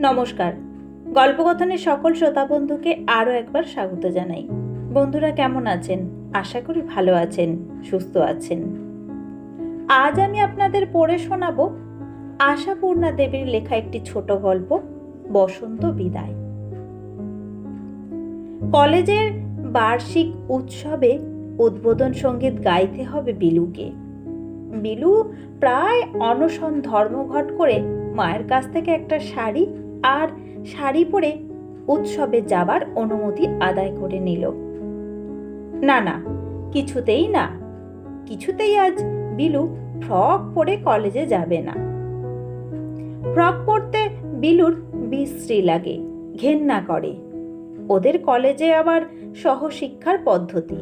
নমস্কার। গল্পকথনের সকল শ্রোতা বন্ধুকে আরও একবার স্বাগত জানাই। বন্ধুরা কেমন আছেন? আশা করি ভালো আছেন, সুস্থ আছেন। আজ আমি আপনাদের পড়ে শোনাব আশাপূর্ণা দেবীর লেখা একটি ছোট গল্প, বসন্ত বিদায়। কলেজের বার্ষিক উৎসবে উদ্বোধন সংগীত গাইতে হবে বিলুকে। বিলু প্রায় অনশন ধর্মঘট করে মায়ের কাছ থেকে একটা শাড়ি আর শাড়ি পরে উৎসবে যাবার অনুমতি আদায় করে নিল। না না, কিছুতেই না। কিছুতেই আজ বিলু ফ্রক পরে কলেজে যাবে না। ফ্রক পরতে বিলুর বিশ্রী লাগে, ঘেন্না করে। ওদের কলেজে আবার সহশিক্ষার পদ্ধতি।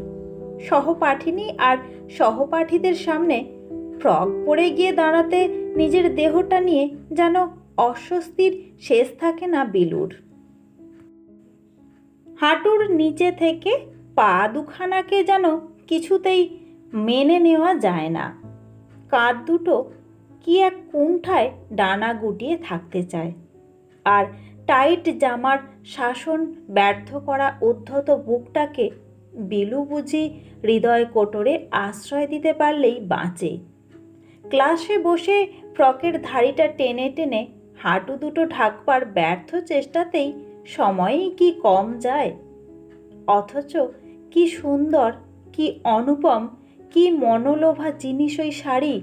সহপাঠিনী আর সহপাঠীদের সামনে ফ্রক পরে গিয়ে দাঁড়াতে নিজের দেহটা নিয়ে যেন অস্বস্তির শেষ থাকে না বিলুর। হাঁটুর নিচে থেকে পা দুখানাকে যেন কিছুতেই মেনে নেওয়া যায় না। কাঁধ দুটো কি এক কুণ্ঠায় ডানা গুটিয়ে থাকতে চায়। আর টাইট জামার শাসন ব্যর্থ করা উদ্ধত বুকটাকে বিলু বুঝি হৃদয় কোটরে আশ্রয় দিতে পারলেই বাঁচে। ক্লাসে বসে ফ্রকের ধাড়িটা টেনে টেনে হাঁটু দুটো ঢাকবার ব্যর্থ চেষ্টাতেই সময়ই কি কম যায়? অথচ কি সুন্দর, কি অনুপম, কি মনোলোভা জিনিস ওই শাড়ি।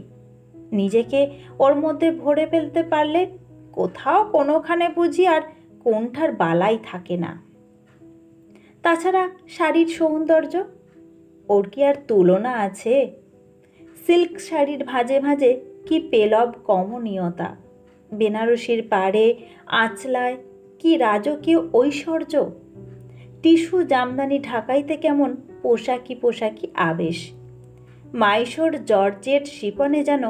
নিজেকে ওর মধ্যে ভরে ফেলতে পারলে কোথাও কোনোখানে বুঝি আর কোনঠার বালাই থাকে না। তাছাড়া শাড়ির সৌন্দর্য, ওর কি আর তুলনা আছে? সিল্ক শাড়ির ভাজে ভাজে কি পেলব কমনীয়তা? বেনারসির পাড়ে আঁচলায় কি রাজকীয় ঐশ্বর্য? টিস্যু জামদানি ঢাকাইতে কেমন পোশাকি পোশাকি আবেশ। মাইশোর জর্জেট শিপনে যেন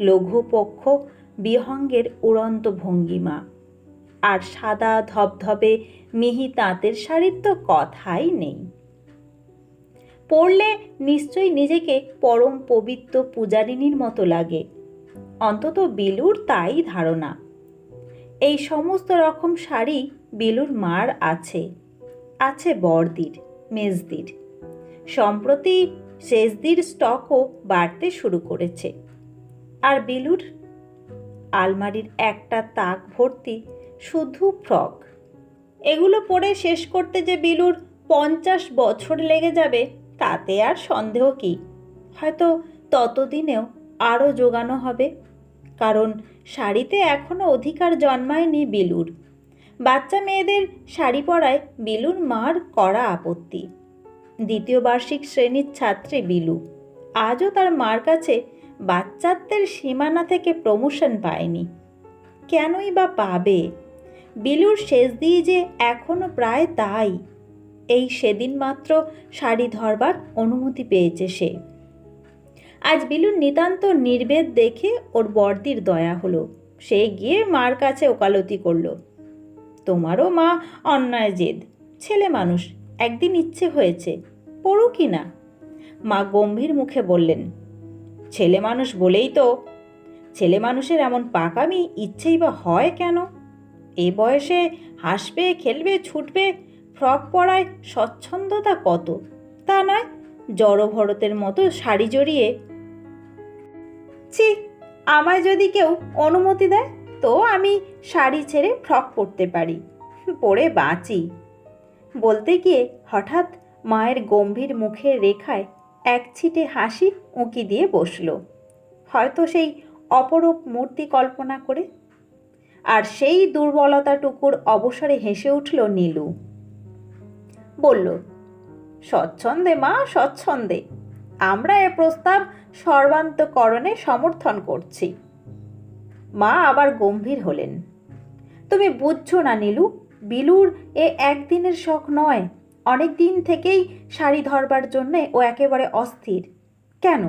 লঘুপক্ষ বিহঙ্গের উড়ন্ত ভঙ্গিমা। আর সাদা ধবধবে মিহি তাঁতের শাড়ির তো কথাই নেই। পড়লে নিশ্চয়ই নিজেকে পরম পবিত্র পূজারিনীর মতো লাগে। অন্তত বিলুর তাই ধারণা। এই সমস্ত রকম শাড়ি বিলুর মার আছে আছে বড়দির মেজদির। সম্প্রতি শেষদির স্টকও বাড়তে শুরু করেছে। আর বিলুর আলমারির একটা তাক ভর্তি শুধু ফ্রক। এগুলো পরে শেষ করতে যে বিলুর পঞ্চাশ বছর লেগে যাবে, তাতে আর সন্দেহ কি? হয়তো ততদিনেও আরও জোগানো হবে। কারণ শাড়িতে এখনও অধিকার জন্মায়নি বিলুর। বাচ্চা মেয়েদের শাড়ি পরায় বিলুর মার কড়া আপত্তি। দ্বিতীয় বার্ষিক শ্রেণির ছাত্রী বিলু। আজও তার মার কাছে বাচ্চাত্বের সীমানা থেকে প্রমোশন পায়নি। কেনই বা পাবে? বিলুর শেষ দিয়ে যে এখনও প্রায় তাই। এই সেদিন মাত্র শাড়ি ধরবার অনুমতি পেয়েছে সে। আজ বিলুর নিতান্ত নির্বেদ দেখে ওর বর্দির দয়া হলো। সে গিয়ে মার কাছে ওকালতি করল। তোমারও মা অন্যায় জেদ। ছেলে মানুষ, একদিন ইচ্ছে হয়েছে পড়ুকি না? মা গম্ভীর মুখে বললেন, ছেলে মানুষ বলেই তো, ছেলে মানুষের এমন পাকামি ইচ্ছেই বা হয় কেন? এ বয়সে হাসবে, খেলবে, ছুটবে, ফ্রক পরায় স্বচ্ছন্দতা কত? তা নয় জড় ভরতের মতো শাড়ি জড়িয়ে ছি, আমায় যদি কেউ অনুমতি দেয়, তো আমি শাড়ি ছেড়ে ফ্রক পরতে পারি। পরে বাঁচি। বলতে গিয়ে হঠাৎ মায়ের গম্ভীর মুখের রেখায় এক ছিটে হাসি উঁকি দিয়ে বসল। হয়তো সেই অপরূপ মূর্তি কল্পনা করে। আর সেই দুর্বলতাটুকুর অবসরে হেসে উঠল নীলু। বলল, স্বচ্ছন্দে মা, স্বচ্ছন্দে। আমরা এ প্রস্তাব সর্বান্তকরণে সমর্থন করছি। মা আবার গম্ভীর হলেন। তুমি বুঝছ না নীলু, বিলুর এ একদিনের শখ নয়। অনেক দিন থেকেই শাড়ি ধরবার জন্যে ও একেবারে অস্থির। কেন?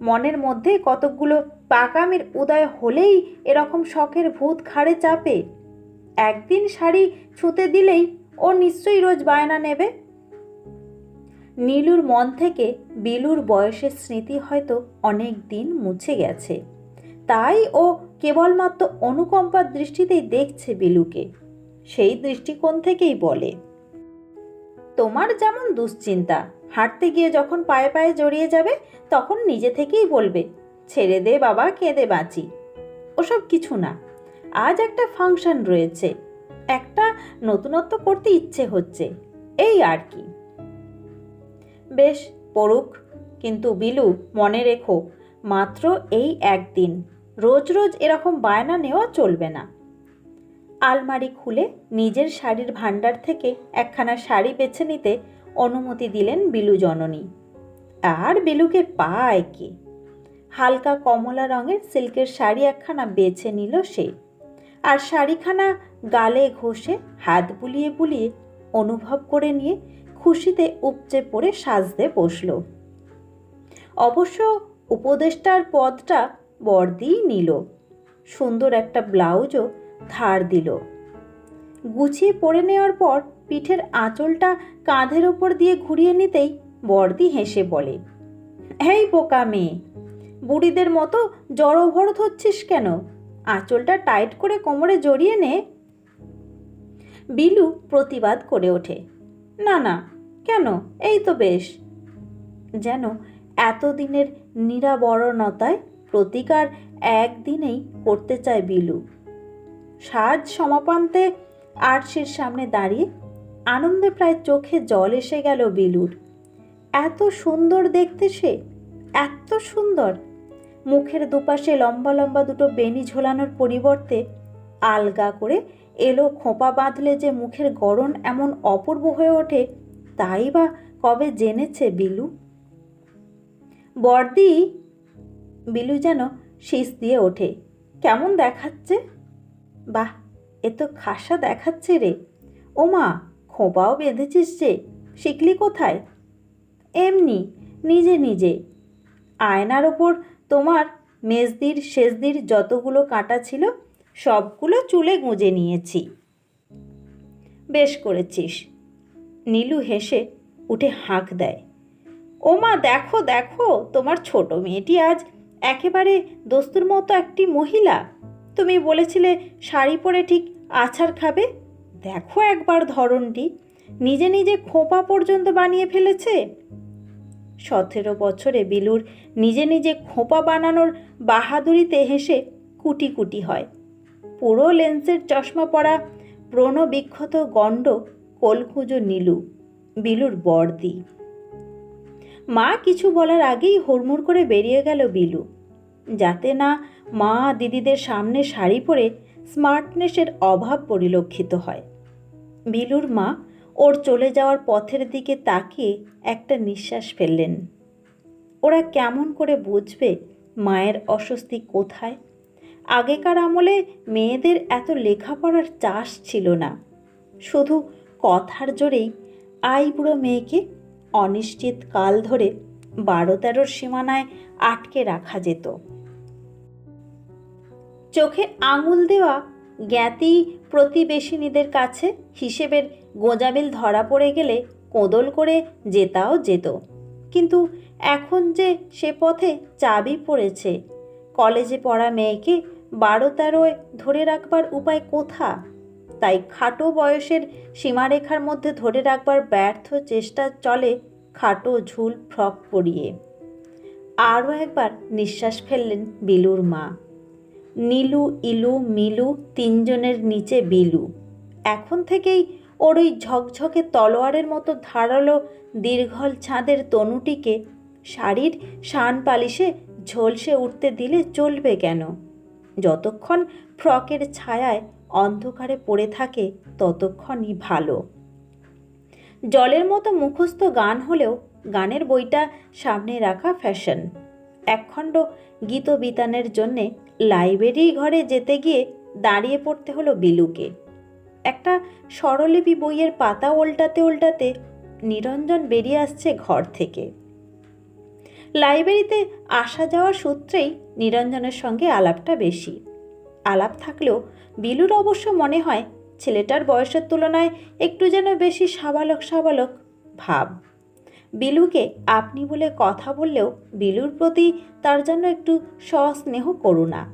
মনের মধ্যে কতকগুলো পাকামির উদয় হলেই এরকম শখের ভূত ঘাড়ে চাপে। একদিন শাড়ি ছুতে দিলেই ও নিশ্চয়ই রোজ বায়না নেবে। নীলুর মন থেকে বিলুর বয়সের স্মৃতি হয়তো অনেক দিন মুছে গেছে। তাই ও কেবলমাত্র অনুকম্পার দৃষ্টিতেই দেখছে বিলুকে। সেই দৃষ্টিকোণ থেকেই বলে, তোমার যেমন দুশ্চিন্তা, হাঁটতে গিয়ে যখন পায়ে পায়ে জড়িয়ে যাবে, তখন নিজে থেকেই বলবে, ছেড়ে দে বাবা, কেঁদে বাঁচি। ওসব কিছু না। আজ একটা ফাংশন রয়েছে। একটা নতুনত্ব করতে ইচ্ছে হচ্ছে। এই আর কি বেশ পড়ুক, কিন্তু বিলু মনে রেখো, মাত্র এই একদিন, রোজ রোজ এরকম বায়না নেওয়া চলবে না। আলমারি খুলে নিজের শাড়ির ভাণ্ডার থেকে একখানা শাড়ি বেছে নিতে অনুমতি দিলেন বিলু জননী। আর বিলুকে পায় কে? হালকা কমলা রঙের সিল্কের শাড়ি একখানা বেছে নিল সে। আর শাড়িখানা গালে ঘষে হাত বুলিয়ে বুলিয়ে অনুভব করে নিয়ে খুশিতে উপচে পড়ে সাজতে বসল। অবশ্য উপদেষ্টার পদটা বর্দিই নিল। সুন্দর একটা ব্লাউজও ধার দিল। গুছিয়ে পরে নেওয়ার পর পিঠের আঁচলটা কাঁধের ওপর দিয়ে ঘুরিয়ে নিতেই বর্দি হেসে বলে, এই বোকা মেয়ে, বুড়িদের মতো জড়ভরত হচ্ছিস কেন? আঁচলটা টাইট করে কোমরে জড়িয়ে নে। বিলু প্রতিবাদ করে ওঠে, না না কেন? এই তো বেশ। যেন এতদিনের নিরাবরণতায় প্রতিকার একদিনেই করতে চায় বিলু। সাজ সমাপান্তে আরশির সামনে দাঁড়িয়ে আনন্দে প্রায় চোখে জল এসে গেল বিলুর। এত সুন্দর দেখতে সে, এত সুন্দর। মুখের দুপাশে লম্বা লম্বা দুটো বেনি ঝোলানোর পরিবর্তে আলগা করে এলো খোঁপা বাঁধলে যে মুখের গড়ন এমন অপূর্ব হয়ে ওঠে তাই বা কবে জেনেছে বিলু? বর্দি বিলু যেন শীষ দিয়ে ওঠে। কেমন দেখাচ্ছে? বাহ, এ তো খাসা দেখাচ্ছে রে। ওমা, খোঁপাও বেঁধেছিস যে, শিখলি কোথায়? এমনি, নিজে নিজে। আয়নার ওপর তোমার মেজদির শেষদির যতগুলো কাঁটা ছিল, সবগুলো চুলে গুঁজে নিয়েছি। বেশ করেছিস। নীলু হেসে উঠে হাঁক দেয়। ওমা, দেখো দেখো, তোমার ছোট মেয়েটি আজ একেবারে দস্তুর মতো একটি মহিলা। তুমি বলেছিলে শাড়ি পরে ঠিক আছাড় খাবে। দেখো একবার ধরনটি, নিজে নিজে খোঁপা পর্যন্ত বানিয়ে ফেলেছে। সতেরো বছরে বিলুর নিজে নিজে খোঁপা বানানোর বাহাদুরিতে হেসে কুটি কুটি হয়। পুরো লেন্সের চশমা পরা প্রণবিক্ষত গণ্ড কোলকুজো নীলু, বিলুর বর্দি মা কিছু বলার আগেই হুড়মুড় করে বেরিয়ে গেল বিলু। যাতে না মা দিদিদের সামনে শাড়ি পরে স্মার্টনেসের অভাব পরিলক্ষিত হয়। বিলুর মা ওর চলে যাওয়ার পথের দিকে তাকিয়ে একটা নিঃশ্বাস ফেললেন। ওরা কেমন করে বুঝবে মায়ের অস্বস্তি কোথায়? আগেকার আমলে মেয়েদের এত লেখাপড়ার চাষ ছিল না। শুধু কথার জোরেই আইবুড়ো মেয়েকে অনিশ্চিত কাল ধরে বারো তেরোর সীমানায় আটকে রাখা যেত। চোখে আঙুল দেওয়া জ্ঞাতি প্রতিবেশিনীদের কাছে হিসেবের গোজামিল ধরা পড়ে গেলে কোদল করে জেতাও যেত। কিন্তু এখন যে সে পথে চাবি পড়েছে, কলেজে পড়া মেয়েকে বারো তেরোয় ধরে রাখবার উপায় কোথা? তাই খাটো বয়সের সীমারেখার মধ্যে ধরে রাখবার ব্যর্থ চেষ্টা চলে খাটো ঝুল ফ্রক পরিয়ে। আরও একবার নিঃশ্বাস ফেললেন বিলুর মা। নীলু, ইলু, মিলু তিনজনের নিচে বিলু। এখন থেকেই ওর ওই ঝকঝকে তলোয়ারের মতো ধারালো দীর্ঘল ছাঁদের তনুটিকে শাড়ির শান পালিশে ঝলসে উঠতে দিলে চলবে কেন? যতক্ষণ ফ্রকের ছায়ায় অন্ধকারে পড়ে থাকে ততক্ষণই ভালো। জলের মতো মুখস্থ গান হলেও গানের বইটা সামনে রাখা ফ্যাশন। একখণ্ড গীতবিতানের জন্যে লাইব্রেরি ঘরে যেতে গিয়ে দাঁড়িয়ে পড়তে হলো বিলুকে। একটা স্বরলিপি বইয়ের পাতা উল্টাতে উল্টাতে নিরঞ্জন বেরিয়ে আসছে ঘর থেকে। লাইব্রেরিতে আসা যাওয়ার সূত্রেই নিরঞ্জনের সঙ্গে আলাপটা বেশি। আলাপ থাকলেও বিলুর অবশ্য মনে হয় ছেলেটার বয়সের তুলনায় একটু যেন বেশি সাবালক সাবালক ভাব। বিলুকে আপনি বলে কথা বললেও বিলুর প্রতি তার জন্য একটু সস্নেহ করুণা।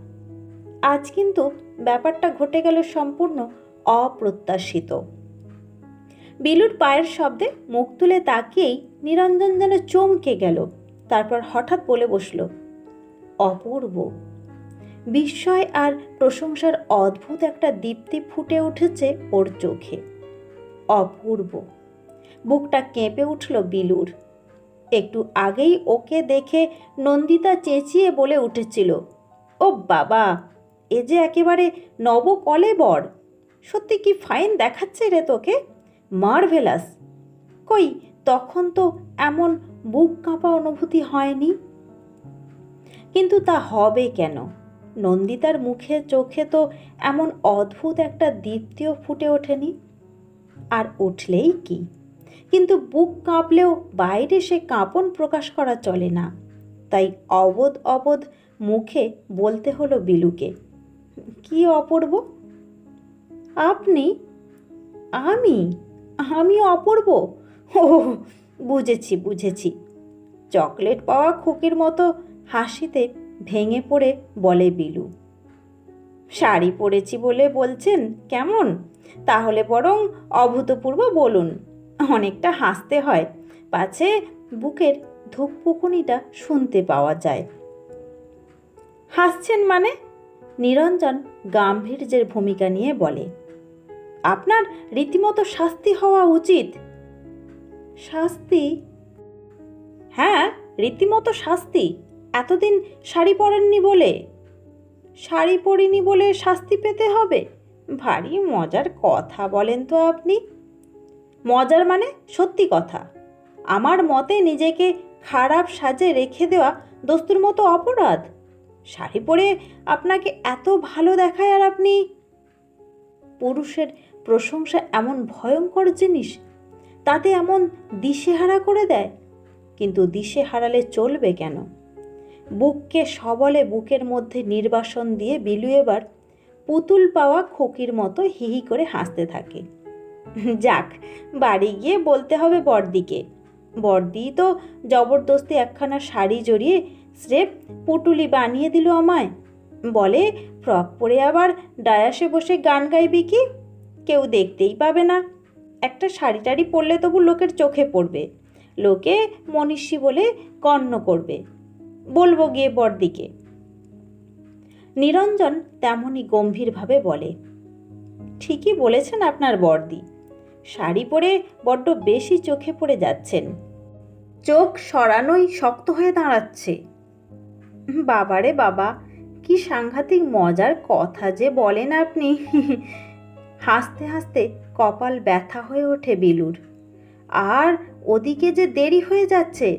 আজ কিন্তু ব্যাপারটা ঘটে গেল সম্পূর্ণ অপ্রত্যাশিত। বিলুর পায়ের শব্দে মুখ তুলে তাকিয়েই নিরঞ্জন যেন চমকে গেল, তারপর হঠাৎ বলে বসল, অপূর্ব। বিস্ময় আর প্রশংসার অদ্ভুত একটা দীপ্তি ফুটে উঠেছে ওর চোখে। অপূর্ব। বুকটা কেঁপে উঠল বিলুর। একটু আগেই ওকে দেখে নন্দিতা চেঁচিয়ে বলে উঠেছিল, ও বাবা, এ যে একেবারে নবকলেবর! সত্যি কি ফাইন দেখাচ্ছে রে তোকে? মার্ভেলাস! কই, তখন তো এমন বুক কাঁপা অনুভূতি হয়নি। কিন্তু তা হবে কেন? নন্দিতার মুখে চোখে তো এমন অদ্ভুত একটা দীপ্তিও ফুটে ওঠেনি। আর উঠলেই কি? কিন্তু বুক কাঁপলেও বাইরে সে কাঁপন প্রকাশ করা চলে না। তাই অবোধ অবোধ মুখে বলতে হলো বিলুকে, কি অপূর্ব? আপনি? আমি? আমি অপূর্ব? ও, বুঝেছি বুঝেছি। চকলেট পাওয়া খুকির মতো হাসিতে ভেঙে পড়ে বলে বিলু। শাড়ি পরেছি বলে বলছেন, কেমন? তাহলে বরং অভূতপূর্ব বলুন। অনেকটা হাসতে হয়, পাছে বুকের ধূপপুকুনিটা শুনতে পাওয়া যায়। হাসছেন মানে? নিরঞ্জন গাম্ভীর্যের ভূমিকা নিয়ে বলে, আপনার রীতিমতো শাস্তি হওয়া উচিত। শাস্তি? হ্যাঁ রীতিমতো শাস্তি। এতদিন শাড়ি পরেননি বলে? শাড়ি পরিনি বলে শাস্তি পেতে হবে? ভারী মজার কথা বলেন তো আপনি। মজার মানে সত্যি কথা। আমার মতে নিজেকে খারাপ সাজে রেখে দেওয়া দস্তুর মতো অপরাধ। শাড়ি পরে আপনাকে এত ভালো দেখায় আর আপনি? পুরুষের প্রশংসা এমন ভয়ঙ্কর জিনিস, তাতে এমন দিশেহারা করে দেয়। কিন্তু দিশে হারালে চলবে কেন? বুককে সবলে বুকের মধ্যে নির্বাসন দিয়ে বিলু এবার পুতুল পাওয়া খোকির মতো হিহি করে হাসতে থাকে। যাক, বাড়ি গিয়ে বলতে হবে বর্দিকে বর্দি তো জবরদস্তি একখানা শাড়ি জড়িয়ে স্রেফ পুটুলি বানিয়ে দিল আমায়। বলে, ফ্রক পরে আবার ডায়াসে বসে গান গাইবি কি? কেউ দেখতেই পাবে না। একটা শাড়ি টাড়ি পরলে তবু লোকের চোখে পড়বে। লোকে মনীষী বলে গণ্য করবে। বলব গিয়ে বড়দিকে নিরঞ্জন তেমনই গম্ভীরভাবে বলে, ঠিকই বলেছেন আপনার বর্দি। শাড়ি পরে বড্ড বেশি চোখে পড়ে যাচ্ছেন। চোখ সরানোই শক্ত হয়ে দাঁড়াচ্ছে। বাবারে বাবা, কি সাংঘাতিক মজার কথা যে বলেন আপনি। হাসতে হাসতে কপাল ব্যথা হয়ে ওঠে বিলুর। আর ওদিকে যে দেরি হয়ে যাচ্ছে,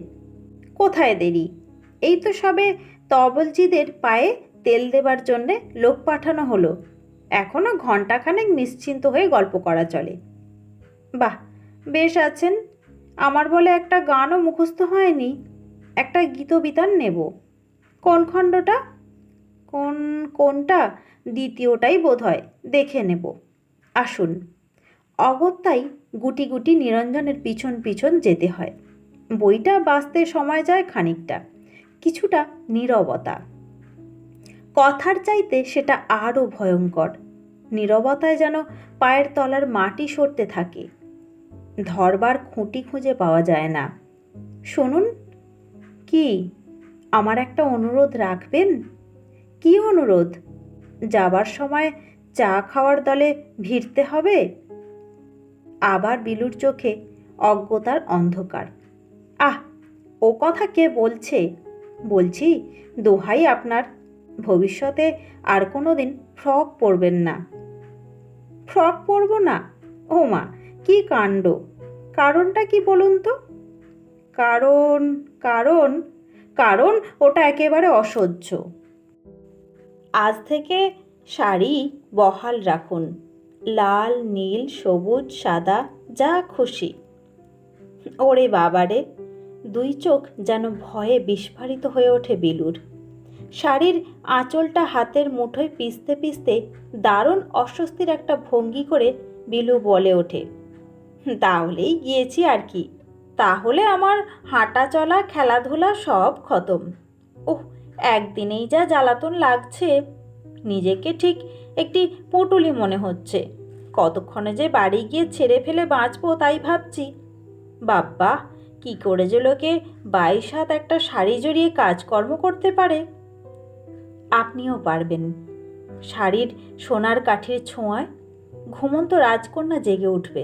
কোথায় দেরি? এই তো সবে তবলজিদের পায়ে তেল দেবার জন্যে লোক পাঠানো হলো। এখনও ঘন্টাখানেক নিশ্চিন্ত হয়ে গল্প করা চলে। বাহ, বেশ আছেন। আমার বলে একটা গানও মুখস্থ হয়নি। একটা গীতবিতান নেব। কোন খণ্ডটা? কোন, কোনটা? দ্বিতীয়টাই বোধ হয় দেখে নেব। আসুন। অগত্যাই গুটি গুটি নিরঞ্জনের পিছন পিছন যেতে হয়। বইটা বাঁচতে সময় যায় খানিকটা। কিছুটা নীরবতা। কথার চাইতে সেটা আরও ভয়ঙ্কর। নীরবতায় যেন পায়ের তলার মাটি সরতে থাকে। ধরবার খুঁটি খুঁজে পাওয়া যায় না। শুনুন, কি? আমার একটা অনুরোধ রাখবেন? কি অনুরোধ? যাবার সময় চা খাওয়ার দলে ভিড়তে হবে? আবার বিলুর চোখে অজ্ঞতার অন্ধকার। আহ, ও কথা কে বলছে? বলছি, দোহাই আপনার। ভবিষ্যতে আর কোনো দিন ফ্রক পরবেন না। ফ্রক পরব না? ও মা, কি কাণ্ড। কারণটা কি বলুন তো? কারণ কারণ কারণ ওটা একেবারে অসহ্য। আজ থেকে শাড়ি বহাল রাখুন। লাল, নীল, সবুজ, সাদা, যা খুশি। ওরে বাবারে দুই চোখ যেন ভয়ে বিস্ফারিত হয়ে ওঠে বিলুর। শাড়ির আঁচলটা হাতের মুঠোয় পিষতে পিষতে দারুণ অস্বস্তির একটা ভঙ্গি করে বিলু বলে ওঠে, তাহলেই গিয়েছি আর কি। তাহলে আমার হাঁটা চলা খেলাধুলা সব খতম। ওহ, একদিনেই যা জ্বালাতন লাগছে। নিজেকে ঠিক একটি পুটুলি মনে হচ্ছে। কতক্ষণে যে বাড়ি গিয়ে ছেড়ে ফেলে বাঁচবো তাই ভাবছি। বাব্বা কি করে যে লোকে বাইশ হাত একটা শাড়ি জড়িয়ে কাজকর্ম করতে পারে? আপনিও পারবেন। শাড়ির সোনার কাঠির ছোঁয়ায় ঘুমন্ত রাজকন্যা জেগে উঠবে।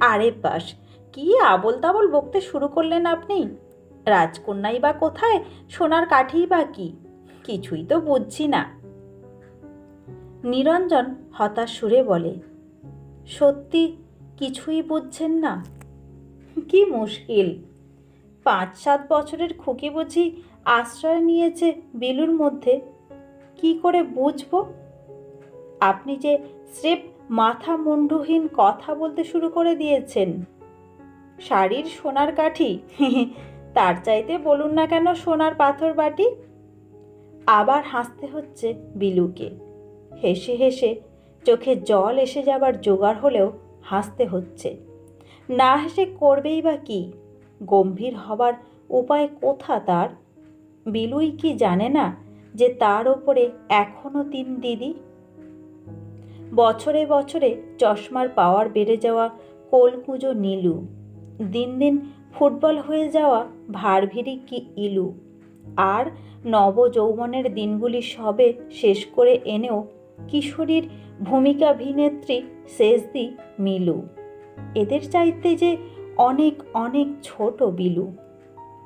আরে বাস, কি আবল তাবল বকতে শুরু করলেন আপনি? রাজকন্যাই বা কোথায়, সোনার কাঠিই বা কি? কিছুই তো বুঝছি না। নিরঞ্জন হতাশ সুরে বলে, সত্যি কিছুই বুঝছেন না? কি মুশকিল। পাঁচ, সাত বছরের খুকি বুঝি আশ্রয় নিয়েছে বিলুর মধ্যে। কি করে বুঝব? আপনি যে স্রেফ মাথা মুন্ডুহীন কথা বলতে শুরু করে দিয়েছেন। শাড়ির সোনার কাঠি? তার চাইতে বলুন না কেন সোনার পাথর বাটি? আবার হাসতে হচ্ছে বিলুকে। হেসে হেসে চোখে জল এসে যাবার জোগাড় হলেও হাসতে হচ্ছে। না হেসে করবেই বা কি? গম্ভীর হবার উপায় কোথা তার? বিলুই কি জানে না যে তার ওপরে এখনও তিন দিদি? বছরে বছরে চশমার পাওয়ার বেড়ে যাওয়া কোলকুঁজো নীলু। দিন দিন ফুটবল হয়ে যাওয়া ভারভিরি কি ইলু? আর নব যৌবনের দিনগুলি সবে শেষ করে এনেও কিশোরীর ভূমিকাভিনেত্রী শেষদি মিলু। এদের চাইতে যে অনেক অনেক ছোট বিলু।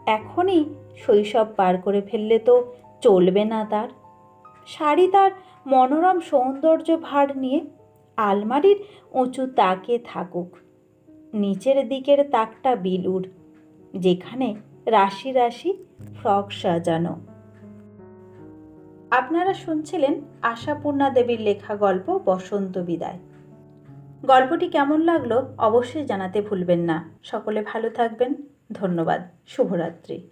এখনই শৈশব পার করে ফেললে তো চলবে না তার। শাড়ি তার মনোরম সৌন্দর্য ভার নিয়ে আলমারির উঁচু তাকে থাকুক। নিচের দিকের তাকটা বিলুর, যেখানে রাশি রাশি ফ্রক সাজানো। আপনারা শুনছিলেন আশাপূর্ণা দেবীর লেখা গল্প বসন্ত বিদায়। গল্পটি কেমন লাগল অবশ্যই জানাতে ভুলবেন না। সকলে ভালো থাকবেন। ধন্যবাদ। শুভরাত্রি।